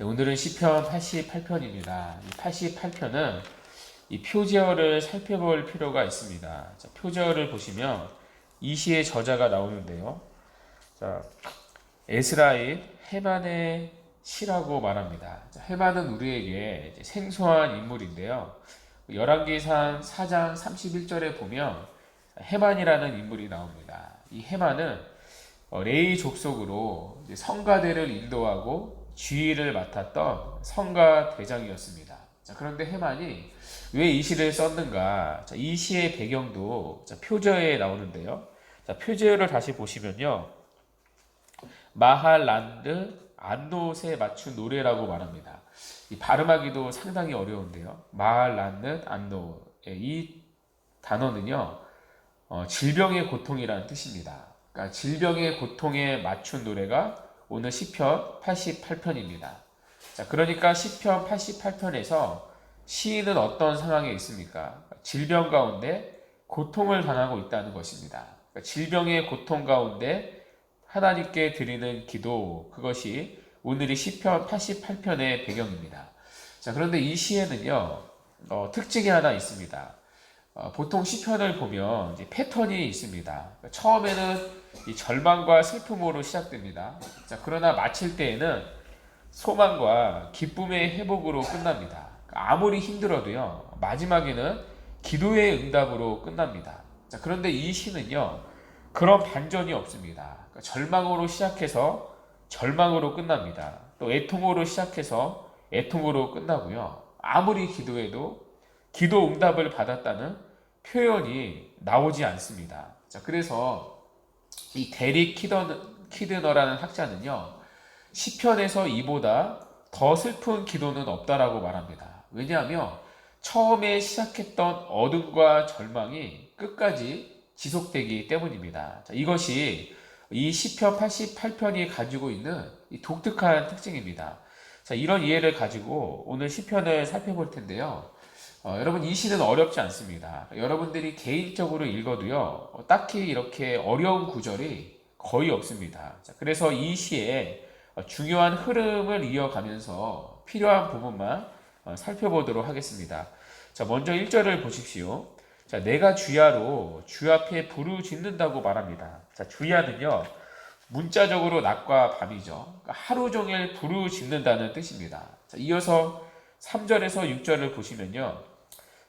네, 오늘은 시편 88편입니다. 이 88편은 이 표제어를 살펴볼 필요가 있습니다. 자, 표제어를 보시면 이 시의 저자가 나오는데요. 자, 에스라의 헤만의 시라고 말합니다. 자, 헤만은 우리에게 생소한 인물인데요. 열왕기상 4장 31절에 보면 헤만이라는 인물이 나옵니다. 이 헤만은 어, 레이 족속으로 성가대를 인도하고 지휘를 맡았던 성가 대장이었습니다. 자, 그런데 헤만이 왜 이 시를 썼는가? 자, 이 시의 배경도 자, 표제에 나오는데요. 자, 표제를 다시 보시면요. 마할란드 안노세 맞춘 노래라고 말합니다. 이 발음하기도 상당히 어려운데요. 마할란드 안노 예, 이 단어는요. 어, 질병의 고통이라는 뜻입니다. 그러니까 질병의 고통에 맞춘 노래가 오늘 시편 88편입니다. 자, 그러니까 시편 88편에서 시인은 어떤 상황에 있습니까? 질병 가운데 고통을 당하고 있다는 것입니다. 그러니까 질병의 고통 가운데 하나님께 드리는 기도 그것이 오늘이 시편 88편의 배경입니다. 자, 그런데 이 시에는요 어, 특징이 하나 있습니다. 어, 보통 시편을 보면 패턴이 있습니다. 그러니까 처음에는 이 절망과 슬픔으로 시작됩니다. 자, 그러나 마칠 때에는 소망과 기쁨의 회복으로 끝납니다. 그러니까 아무리 힘들어도요, 마지막에는 기도의 응답으로 끝납니다. 자, 그런데 이 시는요, 그런 반전이 없습니다. 그러니까 절망으로 시작해서 절망으로 끝납니다. 또 애통으로 시작해서 애통으로 끝나고요. 아무리 기도해도 기도 응답을 받았다는 표현이 나오지 않습니다. 자, 그래서 이 데릭 키더, 키드너 라는 학자는요, 시편에서 이보다 더 슬픈 기도는 없다라고 말합니다. 왜냐하면 처음에 시작했던 어둠과 절망이 끝까지 지속되기 때문입니다. 자, 이것이 이 시편 88편이 가지고 있는 이 독특한 특징입니다. 자, 이런 이해를 가지고 오늘 시편을 살펴볼 텐데요. 어, 여러분 이 시는 어렵지 않습니다. 여러분들이 개인적으로 읽어도요, 어, 딱히 이렇게 어려운 구절이 거의 없습니다. 자, 그래서 이 시에 어, 중요한 흐름을 이어가면서 필요한 부분만 어, 살펴보도록 하겠습니다. 자, 먼저 1절을 보십시오. 자, 내가 주야로 주 앞에 부르짖는다고 말합니다. 자, 주야는요, 문자적으로 낮과 밤이죠. 그러니까 하루 종일 부르짖는다는 뜻입니다. 자, 이어서 3절에서 6절을 보시면요.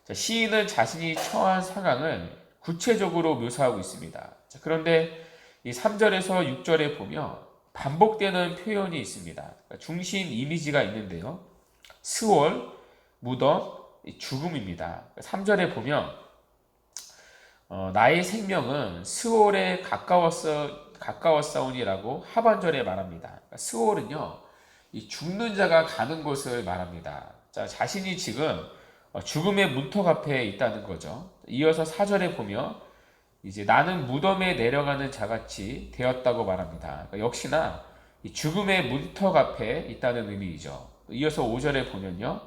자, 시인은 자신이 처한 상황을 구체적으로 묘사하고 있습니다. 자, 그런데 이 3절에서 6절에 보면 반복되는 표현이 있습니다. 그러니까 중심 이미지가 있는데요. 스월, 무덤, 죽음입니다. 3절에 보면 어, 나의 생명은 스월에 가까웠어 가까웠사오니라고 하반절에 말합니다. 그러니까 스월은요, 이 죽는 자가 가는 곳을 말합니다. 자, 자신이 지금 어, 죽음의 문턱 앞에 있다는 거죠. 이어서 4절에 보면 이제 나는 무덤에 내려가는 자같이 되었다고 말합니다. 그러니까 역시나 죽음의 문턱 앞에 있다는 의미이죠. 이어서 5절에 보면요.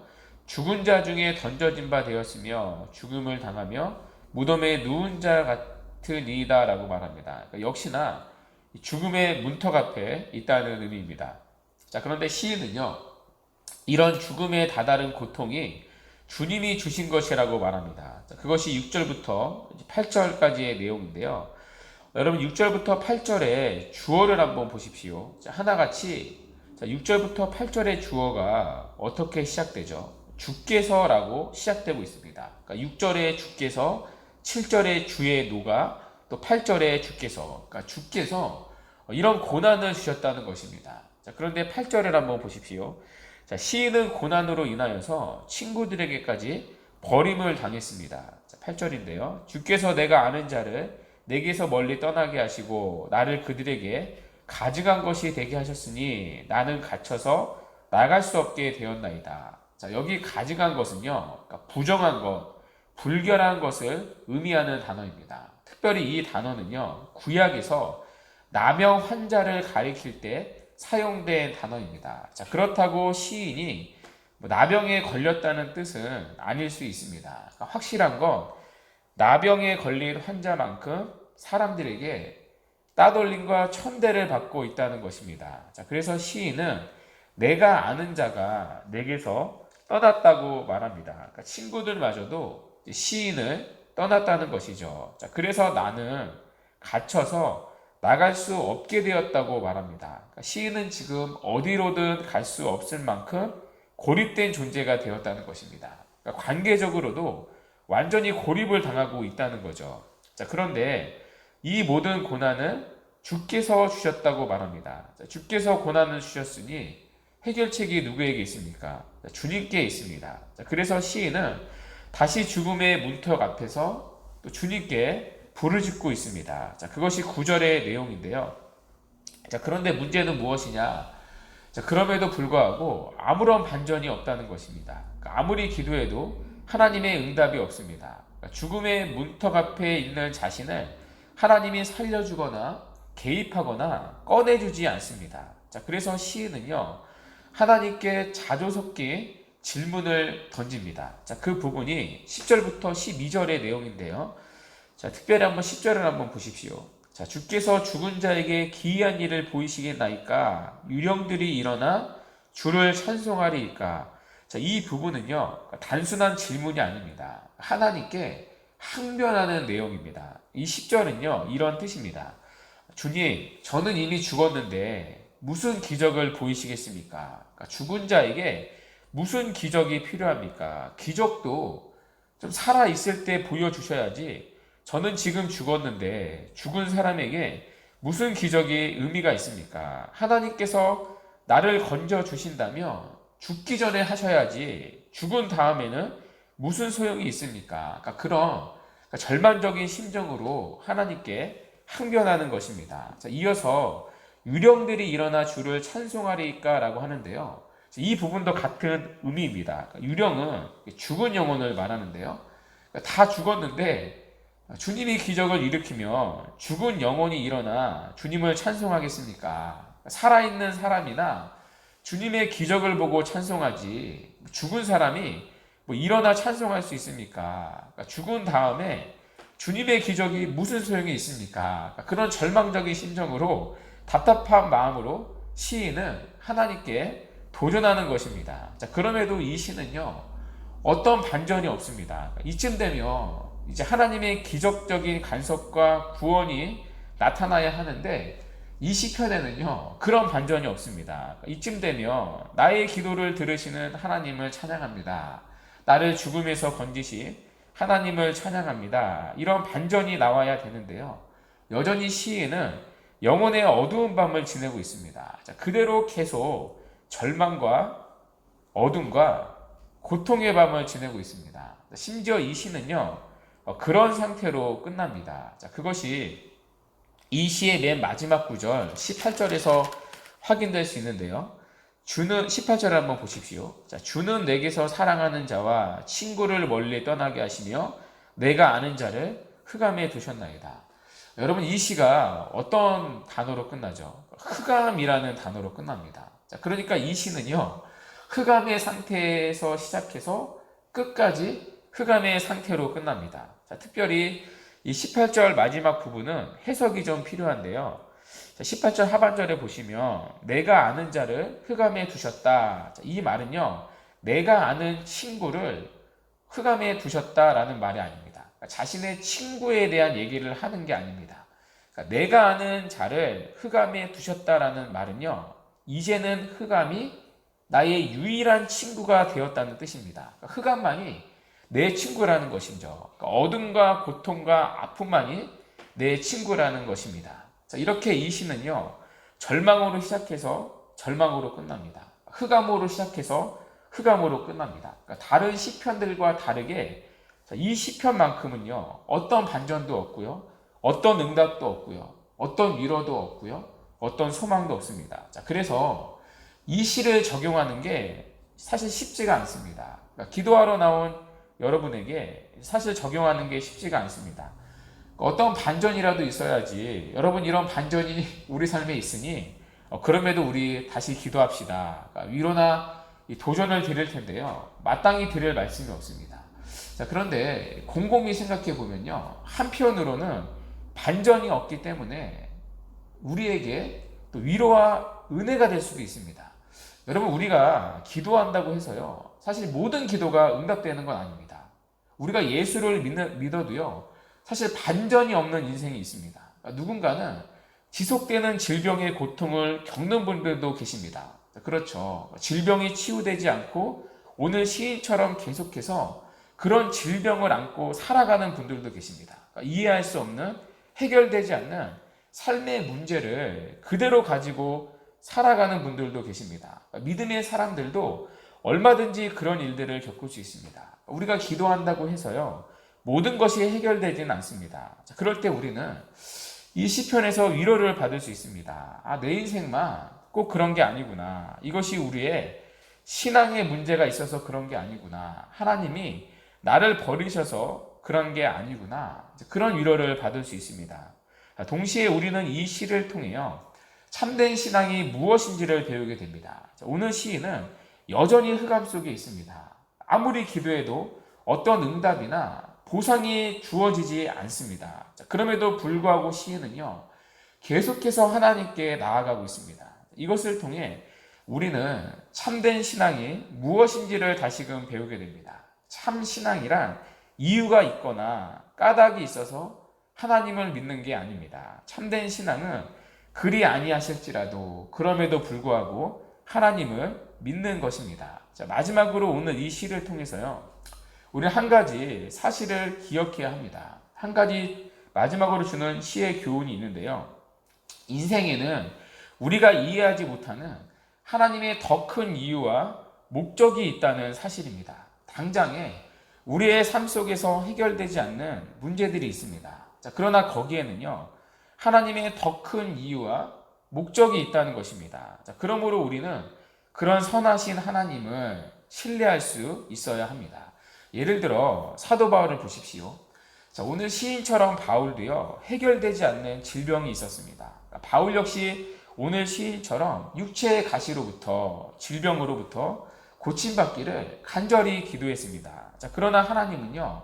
죽은 자 중에 던져진 바 되었으며 죽음을 당하며 무덤에 누운 자 같은 이다 라고 말합니다. 그러니까 역시나 죽음의 문턱 앞에 있다는 의미입니다. 자, 그런데 시인은요, 이런 죽음에 다다른 고통이 주님이 주신 것이라고 말합니다. 자, 그것이 6절부터 8절까지의 내용인데요. 여러분 6절부터 8절에 주어를 한번 보십시오. 자, 하나같이 자, 6절부터 8절의 주어가 어떻게 시작되죠? 주께서라고 시작되고 있습니다. 그러니까 6절에 주께서, 7절에 주의 노가, 또 8절에 주께서, 그러니까 주께서 이런 고난을 주셨다는 것입니다. 자, 그런데 8절을 한번 보십시오. 자, 시인은 고난으로 인하여서 친구들에게까지 버림을 당했습니다. 자, 8절인데요. 주께서 내가 아는 자를 내게서 멀리 떠나게 하시고 나를 그들에게 가져간 것이 되게 하셨으니 나는 갇혀서 나갈 수 없게 되었나이다. 자, 여기 가져간 것은요. 그러니까 부정한 것, 불결한 것을 의미하는 단어입니다. 특별히 이 단어는요. 구약에서 남영 환자를 가리킬 때 사용된 단어입니다. 자, 그렇다고 시인이 뭐 나병에 걸렸다는 뜻은 아닐 수 있습니다. 그러니까 확실한 건 나병에 걸린 환자만큼 사람들에게 따돌림과 천대를 받고 있다는 것입니다. 자, 그래서 시인은 내가 아는 자가 내게서 떠났다고 말합니다. 그러니까 친구들마저도 시인을 떠났다는 것이죠. 자, 그래서 나는 갇혀서 나갈 수 없게 되었다고 말합니다. 그러니까 시인은 지금 어디로든 갈 수 없을 만큼 고립된 존재가 되었다는 것입니다. 그러니까 관계적으로도 완전히 고립을 당하고 있다는 거죠. 자, 그런데 이 모든 고난은 주께서 주셨다고 말합니다. 자, 주께서 고난을 주셨으니 해결책이 누구에게 있습니까? 자, 주님께 있습니다. 자, 그래서 시인은 다시 죽음의 문턱 앞에서 또 주님께 짓고 있습니다. 자, 그것이 구절의 내용인데요. 자, 그런데 문제는 무엇이냐? 자, 그럼에도 불구하고 아무런 반전이 없다는 것입니다. 그러니까 아무리 기도해도 하나님의 응답이 없습니다. 그러니까 죽음의 문턱 앞에 있는 자신을 하나님이 살려주거나 개입하거나 꺼내주지 않습니다. 자, 그래서 시인은요, 하나님께 자조 섞인 질문을 던집니다. 자, 그 부분이 10절부터 12절의 내용인데요. 자, 특별히 한번 10절을 한번 보십시오. 자, 주께서 죽은 자에게 기이한 일을 보이시겠나이까? 유령들이 일어나 주를 찬송하리이까? 자, 이 부분은요, 단순한 질문이 아닙니다. 하나님께 항변하는 내용입니다. 이 10절은요, 이런 뜻입니다. 주님, 저는 이미 죽었는데 무슨 기적을 보이시겠습니까? 그러니까 죽은 자에게 무슨 기적이 필요합니까? 기적도 좀 살아 있을 때 보여 주셔야지 저는 지금 죽었는데 죽은 사람에게 무슨 기적이 의미가 있습니까? 하나님께서 나를 건져 주신다면 죽기 전에 하셔야지 죽은 다음에는 무슨 소용이 있습니까? 그러니까 그런 절망적인 심정으로 하나님께 항변하는 것입니다. 자, 이어서 유령들이 일어나 주를 찬송하리까라고 하는데요. 이 부분도 같은 의미입니다. 그러니까 유령은 죽은 영혼을 말하는데요. 그러니까 다 죽었는데 주님이 기적을 일으키면 죽은 영혼이 일어나 주님을 찬송하겠습니까? 살아있는 사람이나 주님의 기적을 보고 찬송하지 죽은 사람이 뭐 일어나 찬송할 수 있습니까? 그러니까 죽은 다음에 주님의 기적이 무슨 소용이 있습니까? 그러니까 그런 절망적인 심정으로 답답한 마음으로 시인은 하나님께 도전하는 것입니다. 자, 그럼에도 이 시는요, 어떤 반전이 없습니다. 이쯤 되면 이제 하나님의 기적적인 간섭과 구원이 나타나야 하는데 이 시편에는요, 그런 반전이 없습니다. 이쯤 되면 나의 기도를 들으시는 하나님을 찬양합니다. 나를 죽음에서 건지신 하나님을 찬양합니다. 이런 반전이 나와야 되는데요. 여전히 시인은 영혼의 어두운 밤을 지내고 있습니다. 자, 그대로 계속 절망과 어둠과 고통의 밤을 지내고 있습니다. 심지어 이 시는요, 어, 그런 상태로 끝납니다. 자, 그것이 이 시의 맨 마지막 구절 18절에서 확인될 수 있는데요. 주는 18절을 한번 보십시오. 자, 주는 내게서 사랑하는 자와 친구를 멀리 떠나게 하시며 내가 아는 자를 흑암에 두셨나이다. 여러분 이 시가 어떤 단어로 끝나죠? 흑암이라는 단어로 끝납니다. 자, 그러니까 이 시는요. 흑암의 상태에서 시작해서 끝까지 흑암의 상태로 끝납니다. 자, 특별히 이 18절 마지막 부분은 해석이 좀 필요한데요. 18절 하반절에 보시면 내가 아는 자를 흑암에 두셨다. 이 말은요. 내가 아는 친구를 흑암에 두셨다라는 말이 아닙니다. 그러니까 자신의 친구에 대한 얘기를 하는 게 아닙니다. 그러니까 내가 아는 자를 흑암에 두셨다라는 말은요. 이제는 흑암이 나의 유일한 친구가 되었다는 뜻입니다. 그러니까 흑암만이 내 친구라는 것이죠. 그러니까 어둠과 고통과 아픔만이 내 친구라는 것입니다. 자, 이렇게 이 시는요, 절망으로 시작해서 절망으로 끝납니다. 흑암으로 시작해서 흑암으로 끝납니다. 그러니까 다른 시편들과 다르게 이 시편만큼은요, 어떤 반전도 없고요, 어떤 응답도 없고요, 어떤 위로도 없고요, 어떤 소망도 없습니다. 자, 그래서 이 시를 적용하는 게 사실 쉽지가 않습니다. 그러니까 기도하러 나온 여러분에게 사실 적용하는 게 쉽지가 않습니다. 어떤 반전이라도 있어야지. 여러분 이런 반전이 우리 삶에 있으니 어, 그럼에도 우리 다시 기도합시다. 그러니까 위로나 도전을 드릴 텐데요. 마땅히 드릴 말씀이 없습니다. 자, 그런데 곰곰이 생각해 보면요. 한편으로는 반전이 없기 때문에 우리에게 또 위로와 은혜가 될 수도 있습니다. 여러분 우리가 기도한다고 해서요. 사실 모든 기도가 응답되는 건 아닙니다. 우리가 예수를 믿, 어도요 사실 반전이 없는 인생이 있습니다. 그러니까 누군가는 지속되는 질병의 고통을 겪는 분들도 계십니다. 그렇죠. 질병이 치유되지 않고 오늘 시인처럼 계속해서 그런 질병을 안고 살아가는 분들도 계십니다. 그러니까 이해할 수 없는 해결되지 않는 삶의 문제를 그대로 가지고 살아가는 분들도 계십니다. 그러니까 믿음의 사람들도 얼마든지 그런 일들을 겪을 수 있습니다. 우리가 기도한다고 해서요. 모든 것이 해결되지는 않습니다. 그럴 때 우리는 이 시편에서 위로를 받을 수 있습니다. 아, 내 인생만 꼭 그런 게 아니구나. 이것이 우리의 신앙의 문제가 있어서 그런 게 아니구나. 하나님이 나를 버리셔서 그런 게 아니구나. 그런 위로를 받을 수 있습니다. 동시에 우리는 이 시를 통해요. 참된 신앙이 무엇인지를 배우게 됩니다. 오늘 시인은 여전히 흑암 속에 있습니다. 아무리 기도해도 어떤 응답이나 보상이 주어지지 않습니다. 그럼에도 불구하고 시인은요, 계속해서 하나님께 나아가고 있습니다. 이것을 통해 우리는 참된 신앙이 무엇인지를 다시금 배우게 됩니다. 참 신앙이란 이유가 있거나 까닭이 있어서 하나님을 믿는 게 아닙니다. 참된 신앙은 그리 아니하실지라도 그럼에도 불구하고 하나님을 믿는 것입니다. 자, 마지막으로 오늘 이 시를 통해서요. 우리는 한 가지 사실을 기억해야 합니다. 한 가지 마지막으로 주는 시의 교훈이 있는데요. 인생에는 우리가 이해하지 못하는 하나님의 더 큰 이유와 목적이 있다는 사실입니다. 당장에 우리의 삶 속에서 해결되지 않는 문제들이 있습니다. 자, 그러나 거기에는요, 하나님의 더 큰 이유와 목적이 있다는 것입니다. 자, 그러므로 우리는 그런 선하신 하나님을 신뢰할 수 있어야 합니다. 예를 들어 사도 바울을 보십시오. 자, 오늘 시인처럼 바울도요, 해결되지 않는 질병이 있었습니다. 바울 역시 오늘 시인처럼 육체의 가시로부터 질병으로부터 고침받기를 간절히 기도했습니다. 자, 그러나 하나님은요,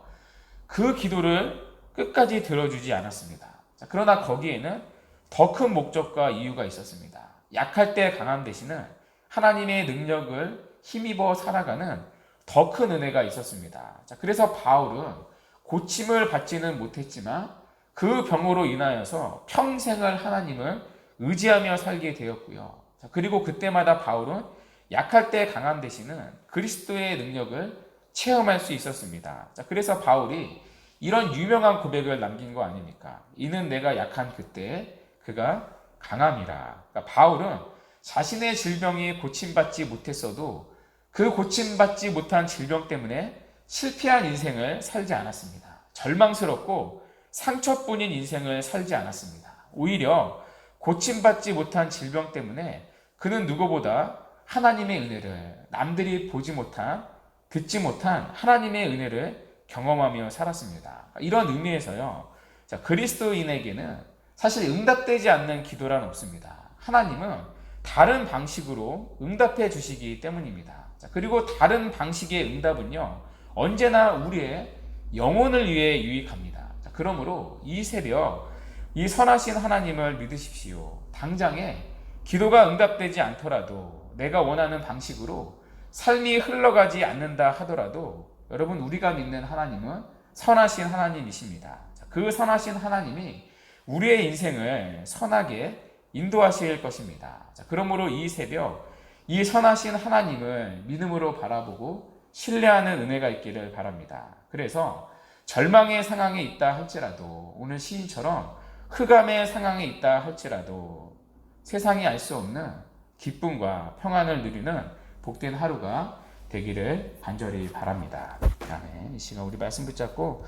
그 기도를 끝까지 들어주지 않았습니다. 자, 그러나 거기에는 더 큰 목적과 이유가 있었습니다. 약할 때 강함 대신은 하나님의 능력을 힘입어 살아가는 더 큰 은혜가 있었습니다. 자, 그래서 바울은 고침을 받지는 못했지만 그 병으로 인하여서 평생을 하나님을 의지하며 살게 되었고요. 자, 그리고 그때마다 바울은 약할 때 강함 대신은 그리스도의 능력을 체험할 수 있었습니다. 자, 그래서 바울이 이런 유명한 고백을 남긴 거 아닙니까? 이는 내가 약한 그때 그가 강함이라. 그러니까 바울은 자신의 질병이 고침받지 못했어도 그 고침받지 못한 질병 때문에 실패한 인생을 살지 않았습니다. 절망스럽고 상처뿐인 인생을 살지 않았습니다. 오히려 고침받지 못한 질병 때문에 그는 누구보다 하나님의 은혜를 남들이 보지 못한 듣지 못한 하나님의 은혜를 경험하며 살았습니다. 이런 의미에서요. 자, 그리스도인에게는 사실 응답되지 않는 기도란 없습니다. 하나님은 다른 방식으로 응답해 주시기 때문입니다. 자, 그리고 다른 방식의 응답은요. 언제나 우리의 영혼을 위해 유익합니다. 자, 그러므로 이 새벽 이 선하신 하나님을 믿으십시오. 당장에 기도가 응답되지 않더라도 내가 원하는 방식으로 삶이 흘러가지 않는다 하더라도 여러분 우리가 믿는 하나님은 선하신 하나님이십니다. 그 선하신 하나님이 우리의 인생을 선하게 인도하실 것입니다. 그러므로 이 새벽 이 선하신 하나님을 믿음으로 바라보고 신뢰하는 은혜가 있기를 바랍니다. 그래서 절망의 상황에 있다 할지라도 오늘 시인처럼 흑암의 상황에 있다 할지라도 세상이 알 수 없는 기쁨과 평안을 누리는 복된 하루가 되기를 간절히 바랍니다. 아멘. 이 시간 우리 말씀 붙잡고